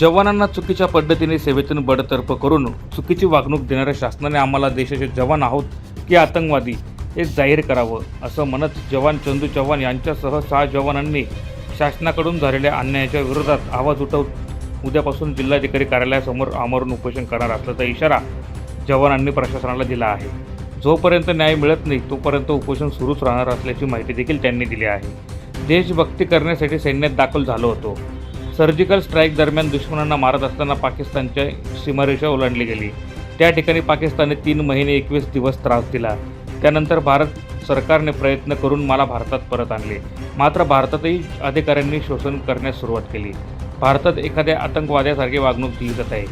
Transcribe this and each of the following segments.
जवानांना चुकीच्या पद्धतीने सेवेतून बडतर्फ करून चुकीची वागणूक देणाऱ्या शासनाने आम्हाला देशाचे जवान आहोत की आतंकवादी हे जाहीर करावं असं म्हणत जवान चंदू चव्हाण यांच्यासह सहा जवानांनी शासनाकडून झालेल्या अन्यायाच्या विरोधात आवाज उठवत उद्यापासून जिल्हाधिकारी कार्यालयासमोर आमरण उपोषण करणार असल्याचा इशारा जवानांनी प्रशासनाला दिला आहे. जोपर्यंत न्याय मिळत नाही तोपर्यंत उपोषण सुरूच राहणार असल्याची माहिती देखील त्यांनी दिली आहे. देशभक्ती करण्यासाठी सैन्यात दाखल झालो होतो. सर्जिकल स्ट्राईक दरम्यान दुश्मनांना मारत असताना पाकिस्तानच्या सीमारेषा ओलांडली गेली. त्या ठिकाणी पाकिस्तानने तीन महिने एकवीस दिवस त्रास दिला. त्यानंतर भारत सरकारने प्रयत्न करून मला भारतात परत आणले. मात्र भारतातही अधिकाऱ्यांनी शोषण करण्यास सुरुवात केली. भारतात एखाद्या आतंकवाद्यासारखी वागणूक दिली जात आहे.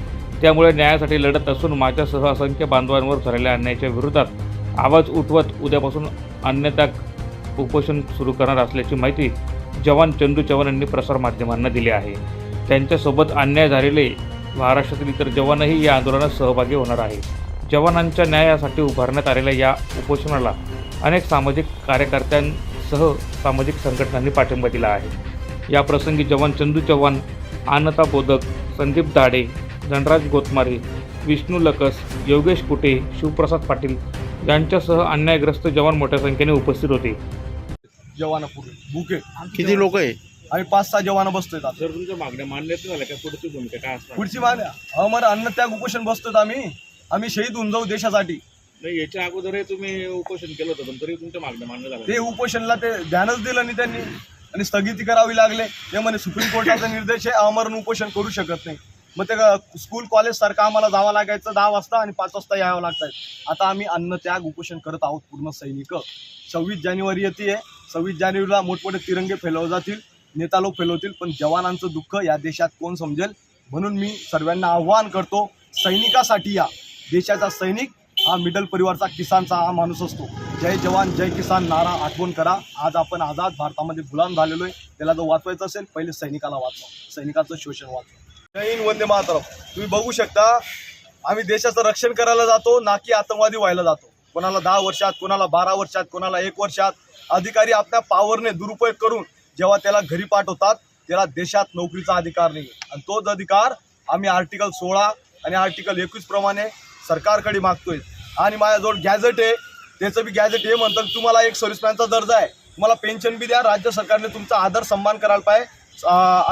त्यामुळे न्यायासाठी लढत असून माझ्यासह असंख्य बांधवांवर झालेल्या अन्यायाच्या विरोधात आवाज उठवत उद्यापासून अन्यथा उपोषण सुरू करणार असल्याची माहिती जवान चंदू चव्हाण यांनी प्रसारमाध्यमांना दिले आहे. त्यांच्यासोबत अन्याय झालेले महाराष्ट्रातील इतर जवानही या आंदोलनात सहभागी होणार आहे जवानांच्या न्यायासाठी उभारण्यात आलेल्या या उपोषणाला अनेक सामाजिक कार्यकर्त्यांसह सामाजिक संघटनांनी पाठिंबा दिला आहे. या प्रसंगी जवान चंदू चव्हाण आनता बोधक संदीप दाडे धनराज गोतमारे विष्णू लकस योगेश कुटे शिवप्रसाद पाटील यांच्यासह अन्यायग्रस्त जवान मोठ्या संख्येने उपस्थित होते. जवानापूर्वी बुके किती लोक आहे? आम्ही पाच सहा जवान बसतोय आता. जर तुमच्या मागण्या मान्य झाल्या का पुढची भूमिका काय असणार? पुढची आम्हाला अन्न त्याग उपोषण बसतोय आम्ही. आम्ही शहीद होऊन जाऊ देशासाठी. नाही याच्या अगोदरही तुम्ही उपोषण केलं होतं पण तरी तुमच्या मागण्या मान्य झाल्या ते उपोषणला ते ध्यानच दिलं नाही त्यांनी. आणि स्थगिती करावी लागले. ते म्हणे सुप्रीम कोर्टाचा निर्देश आहे आमरण उपोषण करू शकत नाही. मग ते ग- स्कूल कॉलेज सारखं आम्हाला जावं लागायचं दहा वाजता आणि पाच वाजता यावं लागतंय. आता आम्ही अन्न त्याग उपोषण करत आहोत पूर्ण सैनिक. सव्वीस जानेवारी येते सव्वीस जानेवारीला मोठमोठे तिरंगे फैलवले जातील नेता लोक फैलवतील पण जवानांचं दुःख या देशात कोण समजेल? म्हणून मी सर्वांना आव्हान करतो सैनिकासाठी या. देशाचा सैनिक हा मिडल परिवारचा किसानचा हा माणूस असतो. जय जवान जय किसान नारा आठवण करा. आज आपण आझाद भारतामध्ये गुलाम झालेलो आहे त्याला जर वाचवायचं असेल पहिले सैनिकाला वाचवा. सैनिकाचं शोषण वाचवा. जय हिंद वंदे मातरम. तुम्ही बघू शकता आम्ही देशाचं रक्षण करायला जातो ना की आतंकवादी व्हायला जातो. कोणाला दहा वर्षात कोणाला बारा वर्षात कोणाला एक वर्षात. अधिकारी आपल्या पावरने दुरुपयोग करून जेव्हा त्याला घरी पाठवतात त्याला देशात नोकरीचा अधिकार नाही आणि तोच अधिकार आम्ही आर्टिकल सोळा आणि आर्टिकल एकवीस प्रमाणे सरकारकडे मागतोय. आणि माझ्याजवळ गॅझेट आहे. त्याचं बी गॅझेट हे म्हणतात तुम्हाला एक सर्व्हिसमॅनचा दर्जा आहे. तुम्हाला पेन्शन बी द्या. राज्य सरकारने तुमचा आदर सन्मान करायला पाहिजे.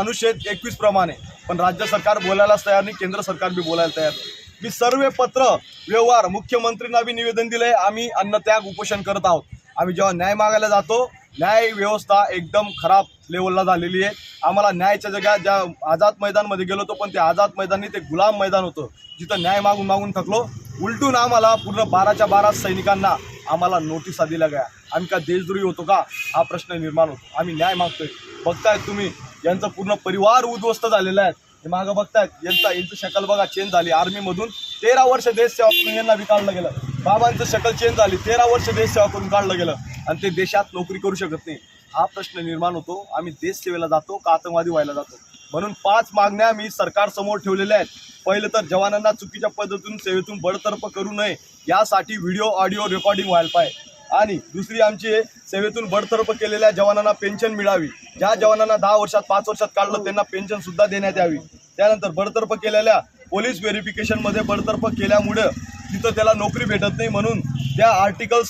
अनुच्छेद एकवीस प्रमाणे. पण राज्य सरकार बोलायलाच तयार नाही केंद्र सरकार बी बोलायला तयार नाही. मी सर्व पत्र व्यवहार मुख्यमंत्रींना बी निवेदन दिलंय. आम्ही अन्नत्याग उपोषण करत आहोत. आम्ही जेव्हा न्याय मागायला जातो न्याय व्यवस्था एकदम खराब लेवलला झालेली आहे. आम्हाला न्यायाच्या जगात ज्या आझाद मैदानमध्ये गेलो होतो पण ते आझाद मैदानी ते गुलाम मैदान होतं. जिथं न्याय मागून मागून थकलो. उलटून आम्हाला पूर्ण बाराच्या बारा सैनिकांना आम्हाला नोटिसा दिल्या गया. आम्ही का देशद्रोही होतो का? हा प्रश्न निर्माण होतो. आम्ही न्याय मागतोय. बघताय तुम्ही यांचा पूर्ण परिवार उद्ध्वस्त झालेला आहे. हे मागं बघतायत. यांचा यांचं शकल बघा चेंज झाली. आर्मीमधून तेरा वर्ष देश सेवा करून यांना विकाळलं गेलं. बाबांचं शकल चेंज झाली. तेरा वर्ष देश सेवा करून काढलं गेलं. आणि ते देशात नोकरी करू शकत नाही. हा प्रश्न निर्माण होतो. आम्ही देशसेवेला जातो का आतंकवादी व्हायला जातो? म्हणून पाच मागण्या मी सरकारसमोर ठेवलेल्या आहेत. पहिलं तर जवानांना चुकीच्या पद्धतीतून सेवेतून बडतर्फ करू नये. यासाठी व्हिडिओ ऑडिओ रेकॉर्डिंग व्हायला पाहिजे. आणि दुसरी आमची सेवेतून बडतर्फ केलेल्या जवानांना पेन्शन मिळावी. ज्या जवानांना दहा वर्षात पाच वर्षात काढलं त्यांना पेन्शन सुद्धा देण्यात यावी. त्यानंतर बडतर्फ केलेल्या पोलीस व्हेरिफिकेशनमध्ये बडतर्फ केल्यामुळं तिथं त्याला नोकरी भेटत नाही म्हणून त्या आर्टिकल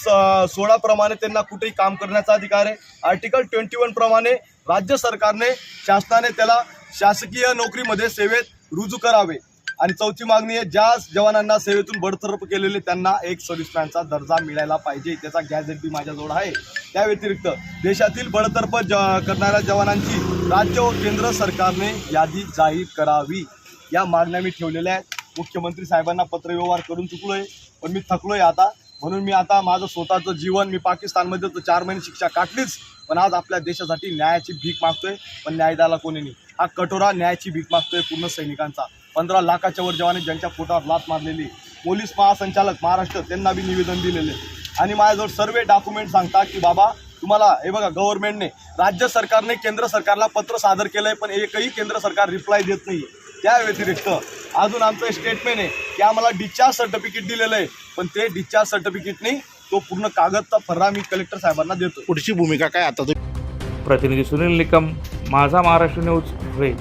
सोळाप्रमाणे त्यांना कुठेही काम करण्याचा अधिकार आहे. आर्टिकल ट्वेंटी वन प्रमाणे राज्य सरकारने शासनाने त्याला शासकीय नोकरीमध्ये सेवेत रुजू करावे. आणि चौथी मागणी आहे ज्या जवानांना सेवेतून बडतर्फ केलेले त्यांना एक सर्व्हिसमॅनचा दर्जा मिळायला पाहिजे. त्याचा गॅझेट बी माझ्याजवळ आहे. त्या व्यतिरिक्त देशातील बडतर्फ ज करणाऱ्या जवानांची राज्य व केंद्र सरकारने यादी जाहीर करावी. या मागण्या मी ठेवलेल्या आहेत. मुख्यमंत्री साहेबांना पत्रव्यवहार करून चुकलोय पण मी थकलोय आता. म्हणून मी आता माझं स्वतःचं जीवन मी पाकिस्तानमध्ये तर चार महिने शिक्षा काटलीच पण आज आपल्या देशासाठी न्यायाची भीक मागतोय पण न्याय द्यायला कोणी नाही. हा कठोरा न्यायाची भीक मागतोय पूर्ण सैनिकांचा. पंधरा लाखाच्या वर जवाने ज्यांच्या पोटावर लात मारलेली. पोलीस महासंचालक महाराष्ट्र त्यांना बी निवेदन दिलेले. आणि माझ्याजवळ सर्व डॉक्युमेंट सांगतात की बाबा तुम्हाला हे बघा गव्हर्नमेंटने राज्य सरकारने केंद्र सरकारला पत्र सादर केलंय पण एकही केंद्र सरकार रिप्लाय देत नाही त्या व्यतिरिक्त अजून आमचं स्टेटमेंट आहे की आम्हाला डिस्चार्ज सर्टिफिकेट दिलेलं आहे पण ते डिस्चार्ज सर्टिफिकेटने तो पूर्ण कागदचा फर्रा मी कलेक्टर साहेबांना देतो पुढची भूमिका काय आता? तुम्ही प्रतिनिधी सुनील निकम माझा महाराष्ट्र न्यूज धुळे